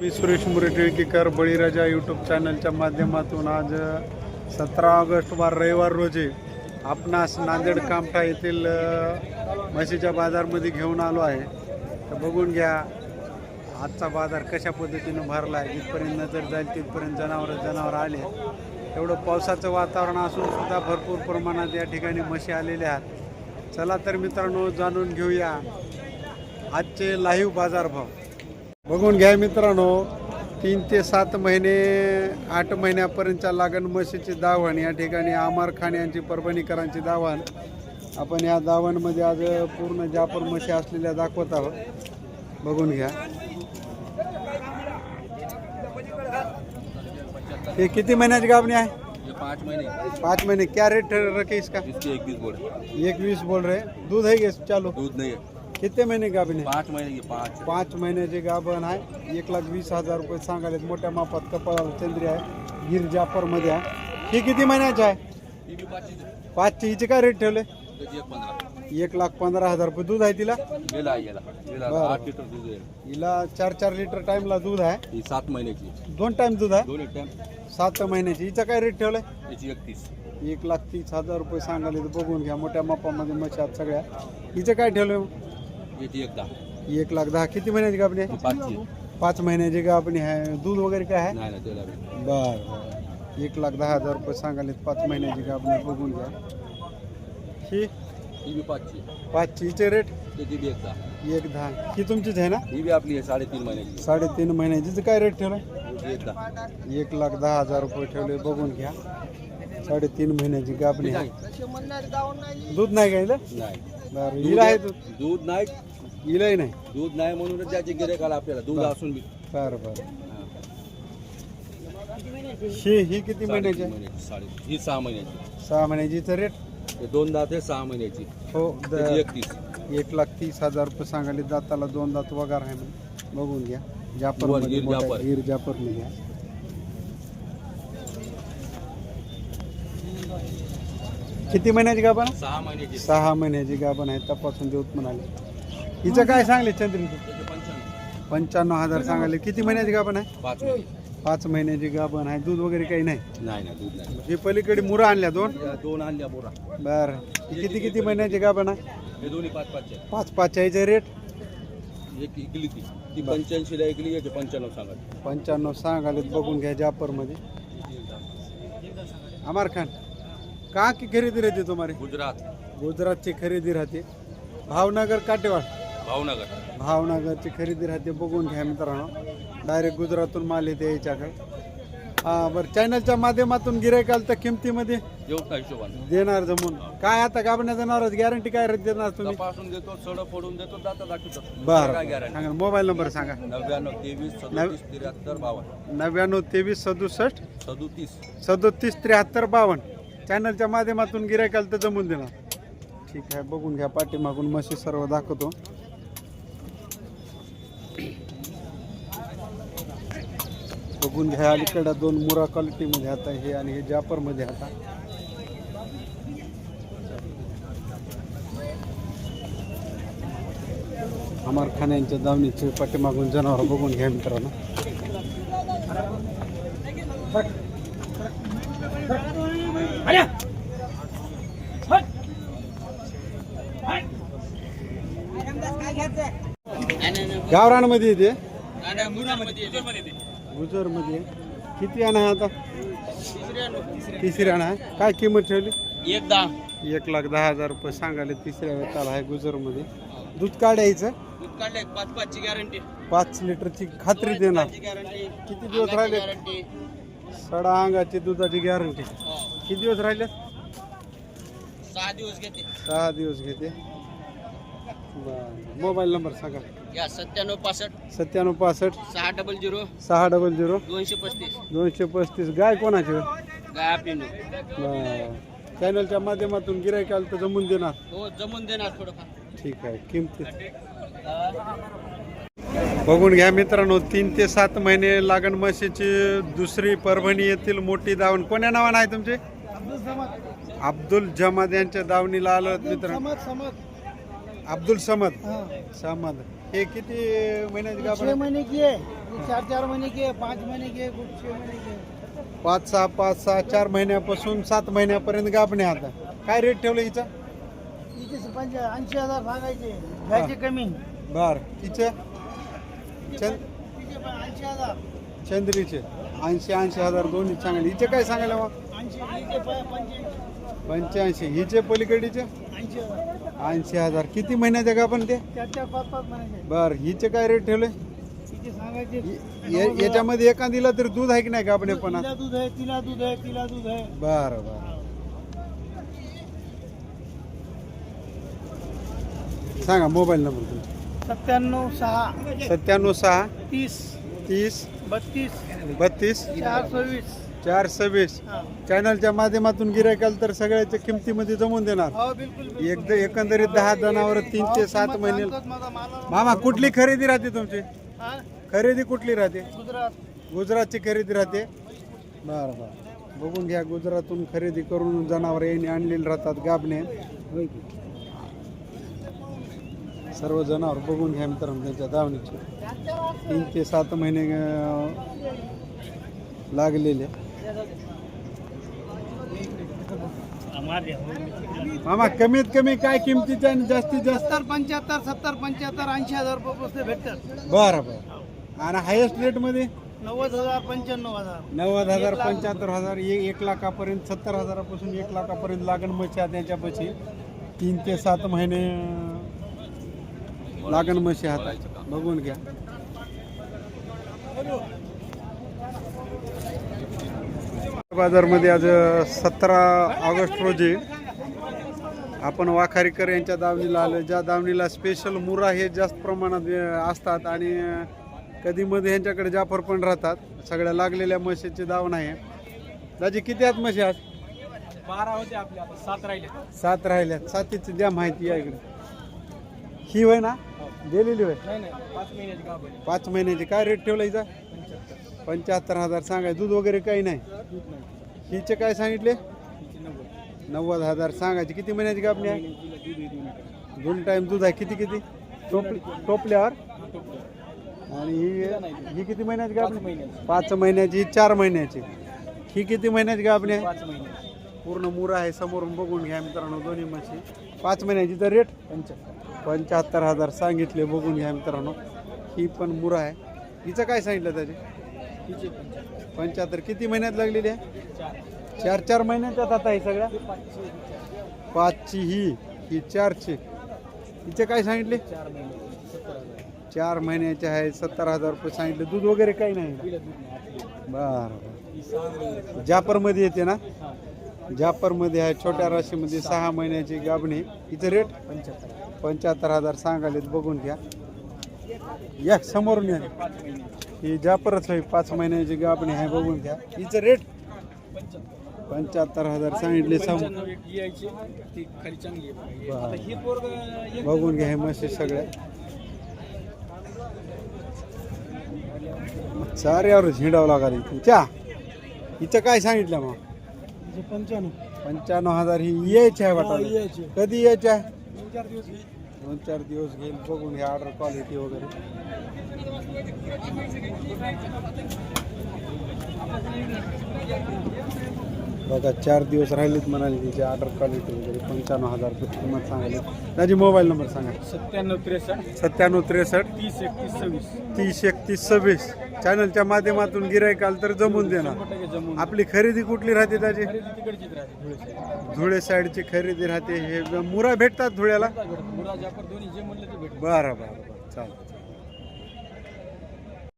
मी सुरेश मुरेटिळकीकर बळीराजा YouTube चॅनलच्या माध्यमातून आज सतरा ऑगस्ट वार रविवार रोजी आपणास नांदेड कामठा येथील म्हशीच्या बाजारमध्ये घेऊन आलो आहे. तर बघून घ्या आजचा बाजार कशा पद्धतीनं भरला आहे जिथपर्यंत नजर जाईल तिथपर्यंत जनावर जनावर आले. एवढं पावसाचं वातावरण असून सुद्धा भरपूर प्रमाणात या ठिकाणी म्हशी आलेल्या आहेत. चला तर मित्रांनो जाणून घेऊया आजचे लाईव्ह बाजारभाव. बघून घ्या मित्रांनो तीन ते सात महिने आठ महिन्यापर्यंतच्या लागण म्हशीची दावण या ठिकाणी आमार खान यांची परभणीकरांची दावण. आपण या दावणमध्ये आज पूर्ण जापर म्हशी असलेल्या दाखवत आहोत. बघून घ्या. हे किती महिन्याची गाभणी आहे? पाँच महीने. पाँच महीने. क्या रेट रखे इसका इसके एक बीस बोल एक वीस बोल रहे दूध है चालू. दूध नहीं है कितने महीने की गाभणी आहे? पाँच महीने की पाँच. पाच महिन्याचे गाभण आहे. एक लाख वीस हजार रुपये सांगाले मोठ्या मापात कपाळाला चंद्री आहे. गिर जाफरमध्ये आहे. ही किती महिन्याची आहे? ये भी पाँच चीज पाचची. हिचे काय रेट ठेवले? एक लाख पंधरा हजार रुपये दूध आहे तिला? बरं. आठ लीटर दूध हिला चार चार लिटर टाइमला दूध आहे. सात महीने की दोन टाइम दूध आहे? दोन टाइम सात महिन्याची. हिचं काय रेट ठेवलंय याची एकतीस. एक लाख तीस हजार रुपये सांगाले तर बघून घ्या. मोठ्या मापामध्ये आहेत सगळ्या. हिचं काय ठेवलंय याची एक दहा एक लाख दहा. किती महिन्याची आहे? पाचची पाच महिन्याची गाभणी आहे. दूध वगैरे काय आहे? नाही ना त्याला बी. बर बर. एक लाख दहा हजार रुपये सांगाले पाच महिन्याची गाभणी बघून घ्या. ही? ही पाचची. हिचे रेट त्याची बी एक दहा एक दहा. ही तुमचीच आहे ना? ही भी आपली है साढ़े तीन महीने की साडेतीन महिन्याची काय रेट ठेवलाय? ही एक दहा एक लाख दहा हजार रुपये ठेवले. बघून घ्या. साडेतीन महिन्याची गाभणी आहे? दूध नाही का हिला? नाही. बरं हिला आहे दूध. दूध नाही. हिलाही नाही. दूध नाही म्हणूनच त्याची गिरेक आला आपल्याला. दूध असून बी. बरं बरं. हा. ही ही किती महिन्याची साडेतीन आहे? महिन्याची? साडे ही सहा महिन्याची. सहा महिन्याची रेट हे दोन दात आहे सहा महिन्याची. हो त्याची द- एकतीस. एक लाख तीस हजार रुपये सांगाले दाताला दोन दात वगार आहे म्हणे. बघून घ्या. जापर वर गिर जापर. गिर जापरमध्ये आहे. किती महिन्याची गाभण आहे? सहा महिन्याची. सहा महिन्याची गाभण आहे. तपासून देऊत म्हणाले हिचं काय सांगले चंद्री पंच्याण्णव. हजार सांगाले किती महिन्याची गाभण आहे? पाच महिने पाच महिन्याची गाभण आहे. दूध वगैरे काही नाही? नाही ना दूध नाही. ही पलीकडे मुरा आणल्या दोन? दोन आणल्या बोरा. बर किती किती महिन्याची गाभण आहे? दोन्ही पाच पाच पाच याचे रेट एक इकली ती. ती पंच्याऐंशीला याचे पंच्याण्णव सांगा पंच्याण्णव सांगाले बघून घ्या जापरमध्ये. अमर खान. कहाँ की खरीदी रहती तुम्हारी? गुजरात. गुजरातची खरेदी राहते. भावनगर काटेवाड. भावनगर. भावनगरची खरेदी राहते. बघून घ्या मित्रांनो. डायरेक्ट गुजरातून माल येते याच्याकडे. हा बरं चॅनलच्या माध्यमातून गिरायकाल तर किमतीमध्ये? येऊ का हिशोबाने? देणार जमून. काय आता गाबण्या देणारच गॅरंटी काय देणार तुम्ही? तपासून देतो सड फोडून देतो दाता दाखवतो. काय बरं. गॅरंटी सांगा मोबाईल नंबर सांगा. नव्याण्णव तेवीस सदोतीस त्र्याहत्तर बावन्न. नव्याण्णव तेवीस सदुसष्ट सदोतीस. सदोतीस त्र्याहत्तर बावन्न. चॅनलच्या माध्यमातून गिरायकाल तर जमून देणार. ठीक आहे बघून घ्या पाठीमागून म्हशी सर्व दाखवतो. बघून घ्या अलीकडं दोन मुरा क्वालिटीमध्ये आता हे आणि हे जापरमध्ये आता. अमर खान यांच्या दावणीचे पाठीमागून जनावर बघून घ्या मित्रांनो. गावरानमध्ये येते? गुजरमध्ये. किती आणा आता? तिसरी आणा काय किंमत ठेवली? एक दहा. एक लाख दहा हजार रुपये सांगायला तिसऱ्या वेताला आहे गुजरमध्ये. दूध काढायचं पाच पाचची गॅरंटी पाच लिटरची खात्री देणार. किती दिवस राहिले? सडा अंगाची दुधाची गॅरंटी किती दिवस राहिले? सहा दिवस घेते. सहा दिवस घेते. बरं. मोबाईल नंबर सांगा. या सत्त्याण्णव पासष्ट. सत्त्याण्णव पासष्ट. सहा डबल झिरो. सहा डबल झिरो. दोनशे पस्तीस. दोनशे पस्तीस. गाय कोणाची? गाय आपली. बरं. चॅनलच्या माध्यमातून गिरायकाल तर जमून देणार. हो जमून देणार थोडंफार. ठीक आहे. किमती? बघून घ्या मित्रांनो तीन ते सात महिने लागण म्हशीची दुसरी परभणी येथील मोठी दावण कोण्या नावानं आहे तुमचे? अब्दुल जमाद यांच्या दावणीला आलं मित्रांनो अब्दुल समद. समद. हे किती महिन्याची छह? महीने की है चार चार महीने के पाँच महीने के कुछ छह महीने के पाच सहा पाच सहा चार महिन्यापासून सात महिन्यापर्यंत गाभणे आता. काय रेट ठेवलं हिचा? पंच ऐंशी हजार सांगायचे घ्यायचे कमी. बर. हिचे? चंद तिचे पण ऐंशी हजार. चंद्रीचे. ऐंशी ऐंशी हजार दोन्ही सांगायला हिचे काय सांगायला मग? पंच्याऐंशी. हिचे पलीकडीचे? ऐंशी हजार. किती महिन्याचे का पण ते? बर हिचे काय रेट ठेवले? या- याच्यामध्ये एका दिला तरी दूध आहे की नाही गाभणे पण तिला दूध आहे तिला दूध आहे तिला दूध आहे. बर बर. सांगा मोबाईल नंबर तुमचा. सत्त्याण्णव सहा. सत्त्याण्णव सहा. तीस. तीस. बत्तीस. बत्तीस. चार सव्वीस. चार सव्वीस हा. चॅनलच्या माध्यमातून गिरायकाल तर सगळ्याच्या किमतीमध्ये जमवून देणार. हो बिलकुल बिलकुल. एकदा एकंदरीत दहा जनावर तीन हो, ते सात महिने. माझा. मामा कुठली खरेदी राहते तुमची? हा? खरेदी कुठली राहते? गुजरात. गुजरातची खरेदी राहते? बरं बरं. बघून घ्या गुजरातून खरेदी करून जनावर यांनी आणलेले राहतात गाबणे. सर्व जनावर बघून घ्या मित्रांनो त्यांच्या दावणीचे. तीन ते सात महिने अं, लागलेले. मामा कमीत कमी काय किमतीचे आणि जास्तीत जास्त? सत्तर पंच्याहत्तर सत्तर पंच्याहत्तर ऐंशी हजार रुपये भेटतात. बरं बरं. आणि हायेस्ट रेटमध्ये नव्वद हजार पंच्याण्णव हजार. नव्वद हजार पंच्याहत्तर हजार एक एक लाखापर्यंत सत्तर हजारापासून एक लाखापर्यंत लागण म्हशी आहेत त्याच्यापाशी तीन ते सात महिने लागण म्हशी हातात बघून घ्या. बाजारमध्ये आज सतरा ऑगस्ट रोजी आपण वाखारीकर यांच्या दावणीला आलो. ज्या दावणीला स्पेशल मुरा हे जास्त प्रमाणात असतात आणि अं, कधी मध्ये यांच्याकडे जाफर पण राहतात. सगळ्या लागलेल्या म्हशीची दावण आहे. दाजी किती आहेत म्हशी आज? बारा होते आपल्या सात राहिले. सात राहिल्यात. सातीची द्या माहिती या इकडे. ही होय ना? दिलेली होय? नाही नाही पाच महिन्याची आहे. पाच महिन्याची. काय रेट ठेवला हिचा? पंच्याहत्तर. हजार. सांगाय दूध वगैरे काही नाही. हिचे काय सांगितले? नव्वद. हजार. सांगायचे किती महिन्याची कापणी आहे? दोन टाइम दूध आहे. किती किती टोप टोपल्यावर? टोपलं. आणि ही ही किती महिन्याची कापणी? पाच महिन्याची. ही चार महिन्याची. ही किती महिन्याची कापणी आहे? पूर्ण मुरा आहे. समोरून बघून घ्या मित्रांनो दोन्ही म्हशी. पाच महिन्याची तर रेट पंच्याहत्तर. हजार सांगितले बघून घ्या मित्रांनो. ही पण मुरा आहे. हिचं काय सांगितलं त्याचे? पंच्याहत्तर. किती महिन्यात लागलेली आहे? चार चार महिन्याच्यात आता आहे सगळ्या? पाचची ही ही चारची. हिचे काय सांगितले? चार महिन्याचे आहे सत्तर हजार रुपये सांगितले. दूध वगैरे काही नाही तिला बरं जापरमध्ये येते ना? जापरमध्ये आहे छोट्या राशीमध्ये सहा महिन्याची गाभणी. हिचं रेट पंच्याहत्तर पंच्याहत्तर हजार सांगालेत बघून घ्या. या समोरून या. ही जापरच होई पाच महिन्याची गाभणी आहे बघून घ्या. हिचं रेट पंच्याहत्तर हजार सांगितले सम पंच्याण्णव एक यायची ती खाली चांगली आहे बरं. आता ही पोरग एक बघून घ्या हे म्हशी सगळ्या चाऱ्यावर झिंडावं लागली तिच्या हिचं काय सांगितलं मग? पंच्याण्णव. पंच्याण्णव हजार ही यायची आहे वाटत यायची. कधी यायची आहे? दोन चार दिवस घेईल. दोन चार दिवस घेईल. बघून घ्या ऑर्डर क्वालिटी वगैरे. बघा चार दिवस राहिलेत म्हणाले तिची ऑर्डर क्वालिटी वगैरे. पंच्याण्णव हजार रुपये किंमत सांगायला त्याची मोबाईल नंबर सांगा. सत्त्याण्णव त्रेसष्ट. सत्त्याण्णव त्रेसष्ट. तीस एकतीस सव्वीस. तीस एकतीस सव्वीस. चॅनलच्या माध्यमातून गिरायक आलं तर जमून देणार. आपली खरेदी कुठली राहते त्याची धुळे साईडची खरेदी राहते. हे मुरा भेटतात धुळ्याला? बरं बरं बरं. चालेल.